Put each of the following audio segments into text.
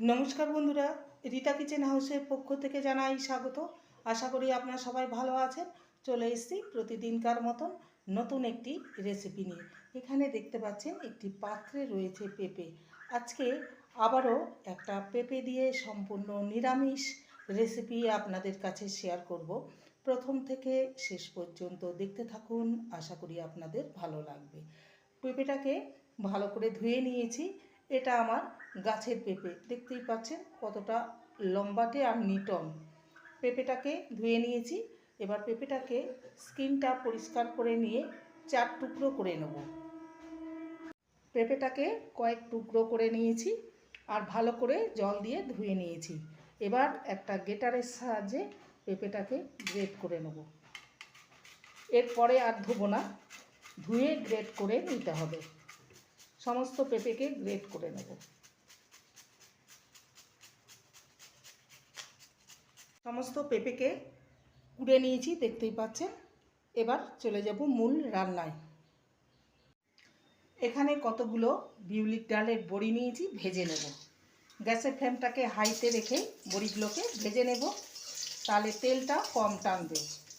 নমস্কার বন্ধুরা, রিতা কিচেন হাউসের পক্ষ থেকে জানাই স্বাগত। আশা করি আপনারা সবাই ভালো আছেন। চলে এসেছি প্রতিদিনকার মতন নতুন একটি রেসিপি নিয়ে। এখানে দেখতে পাচ্ছেন একটি পাত্রে রয়েছে পেঁপে। আজকে আবারও একটা পেঁপে দিয়ে সম্পূর্ণ নিরামিষ রেসিপি আপনাদের কাছে শেয়ার করব। প্রথম থেকে শেষ পর্যন্ত দেখতে থাকুন, আশা করি আপনাদের ভালো লাগবে। পেঁপেটাকে ভালো করে ধুয়ে নিয়েছি। এটা আমার গাছের পেঁপে। দেখতেই পাচ্ছেন কতটা লম্বাটে আর নিটন পেঁপেটাকে ধুয়ে নিয়েছি, এবার পেঁপেটাকে স্কিনটা পরিষ্কার করে নিয়ে চার টুকরো করে নেব। পেঁপেটাকে কয়েক টুকরো করে নিয়েছি আর ভালো করে জল দিয়ে ধুয়ে নিয়েছি। এবার একটা গেটারের সাহায্যে পেঁপেটাকে গ্রেট করে নেব। এরপরে আর ধুবো না, ধুয়ে গ্রেট করে নিতে হবে। সমস্ত পেঁপেকে গ্রেট করে নেব। সমস্ত পেঁপেকে কুড়ে নিয়েছি, দেখতেই পাচ্ছেন। এবার চলে যাব মূল রান্নায়। এখানে কতগুলো বিউলির ডালের বড়ি নিয়েছি, ভেজে নেব। গ্যাসের ফ্লেমটাকে হাইতে রেখে বড়িগুলোকে ভেজে নেব। তাহলে তেলটা কম টানবে।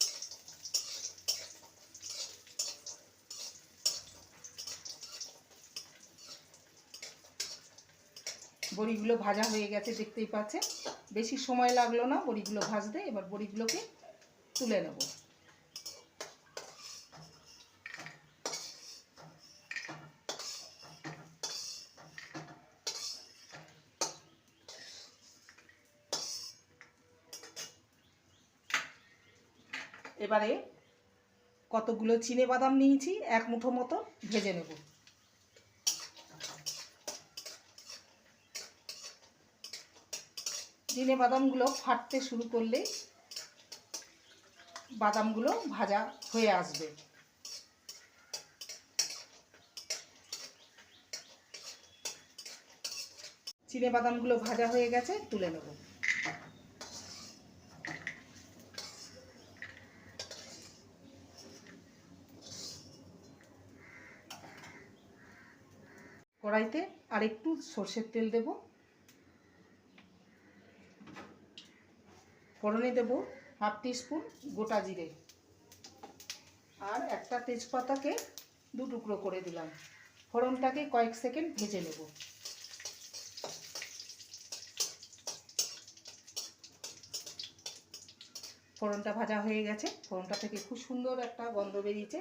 বড়িগুলো ভাজা হয়ে গেছে, দেখতেই পাচ্ছেন। বেশি সময় লাগল না বড়িগুলো ভাজতে, এবার বড়িগুলোকে তুলে নেব। এবারে কতগুলো চিনে বাদাম নিয়েছি, এক মুঠো মতো ভেজে নেব। চিনে বাদামগুলো ফাটতে শুরু করলে বাদামগুলো ভাজা হয়ে আসবে। চিনে বাদামগুলো ভাজা হয়ে গেছে, তুলে নেব। কড়াইতে আর একটু সর্ষের তেল দেব। ফোড়নে দেব হাফ টিস্পুন গোটা জিরে। আর একটা তেজপাতাকে দু টুকরো করে দিলাম। ফোড়নটাকে কয়েক সেকেন্ড ভেজে নেব। ফোড়নটা ভাজা হয়ে গেছে। ফোড়নটা থেকে খুব সুন্দর একটা গন্ধ বেরিয়েছে।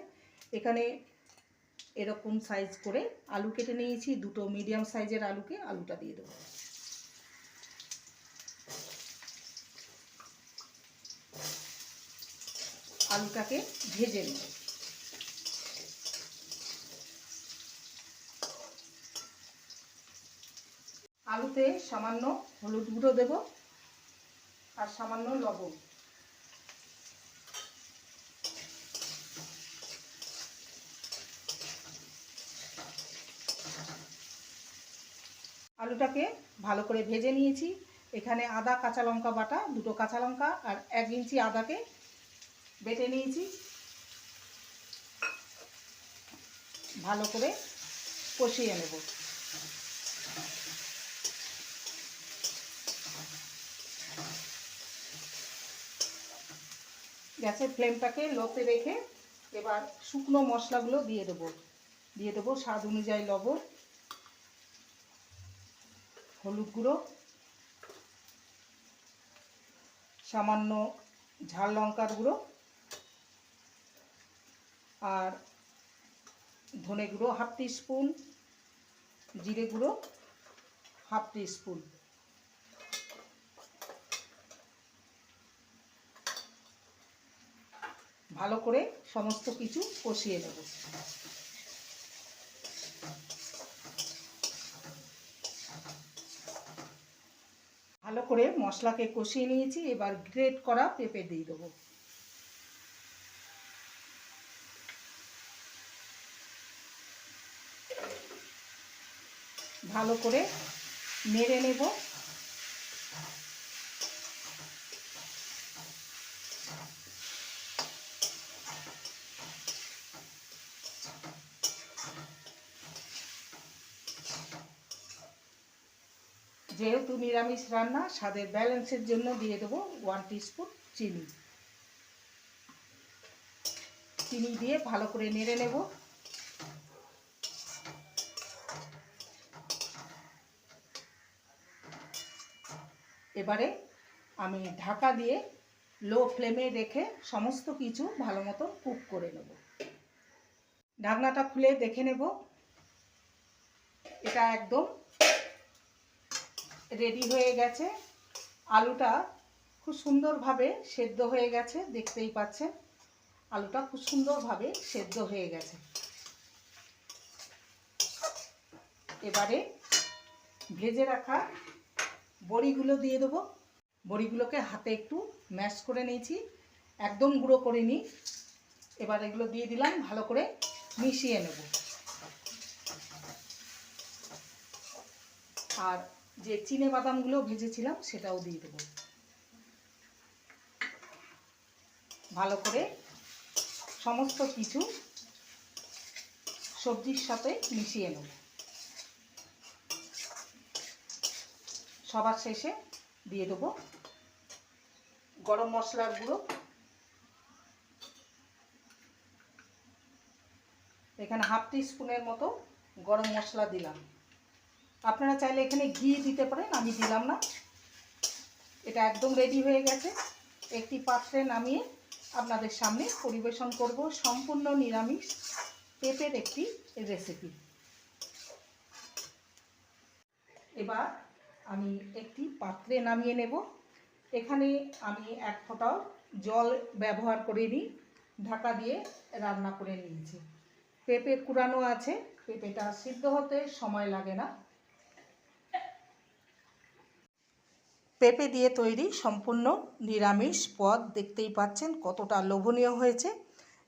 এখানে এরকম সাইজ করে আলু কেটে নিয়েছি। দুটো মিডিয়াম সাইজের আলুকে আলুটা দিয়ে দেবো। আলুটাকে ভেজে নেব। আলুতে সামান্য হলুদ গুঁড়ো দেব আর সামান্য লবণ। আলুটাকে ভালো করে ভেজে নিয়েছি। এখানে আদা, কাঁচা লঙ্কা বাটা, দুটো কাঁচা লঙ্কা আর এক ইঞ্চি আদাকে বেটে নিয়েছি। ভালো করে কষিয়ে নেব। গ্যাসের ফ্লেমটাকে লোতে রেখে এবার শুকনো মশলাগুলো দিয়ে দেবো। দিয়ে দেবো স্বাদ অনুযায়ী লবণ, হলুদ গুঁড়ো, সামান্য ঝাল লঙ্কার গুঁড়ো আর ধনে গুঁড়ো হাফ স্পুন জিরে গুঁড়ো হাফ স্পুন ভালো করে সমস্ত কিছু কষিয়ে নেব। ভালো করে মশলাকে কষিয়ে নিয়েছি, এবার গ্রেট করা পেঁপে দিয়ে দেবো। ভালো করে নেড়ে নেব। যেহেতু নিরামিষ রান্না, স্বাদের ব্যালেন্সের জন্য দিয়ে দেবো ওয়ান টিস্পুন চিনি। চিনি দিয়ে ভালো করে নেড়ে নেব। এবারে আমি ঢাকা দিয়ে লো ফ্লেমে রেখে সমস্ত কিছু ভালো মতো কুক করে নেব। ঢাকনাটা খুলে দেখে নেব। এটা একদম রেডি হয়ে গেছে। আলুটা খুব সুন্দরভাবে সেদ্ধ হয়ে গেছে, দেখতেই পাচ্ছেন। আলুটা খুব সুন্দরভাবে সেদ্ধ হয়ে গেছে। এবারে ভেজে রাখা বড়িগুলো দিয়ে দেবো। বড়িগুলোকে হাতে একটু ম্যাশ করে নিয়েছি। একদম গুঁড়ো করে নিই। এবার এগুলো দিয়ে দিলাম, ভালো করে মিশিয়ে নেব। আর যে চিনে বাদামগুলো ভেজেছিলাম, সেটাও দিয়ে দেবো। ভালো করে সমস্ত কিছু সবজির সাথে মিশিয়ে নেব। সবার শেষে দিয়ে দেবো গরম মশলার গুঁড়ো। এখানে হাফ টি স্পুনের মতো গরম মশলা দিলাম। আপনারা চাইলে এখানে ঘি দিতে পারেন, আমি দিলাম না। এটা একদম রেডি হয়ে গেছে। একটি পাত্রে নামিয়ে আপনাদের সামনে পরিবেশন করব। সম্পূর্ণ নিরামিষ পেঁপের একটি রেসিপি এবার আমি একটি পাত্রে নামিয়ে নেব। এখানে আমি এক ফোঁটাও জল ব্যবহার করে নিই ঢাকা দিয়ে রান্না করে নিয়েছি। পেঁপে কুড়ানো আছে, পেঁপেটা সিদ্ধ হতে সময় লাগে না। পেঁপে দিয়ে তৈরি সম্পূর্ণ নিরামিষ পদ দেখতেই পাচ্ছেন কতটা লোভনীয় হয়েছে।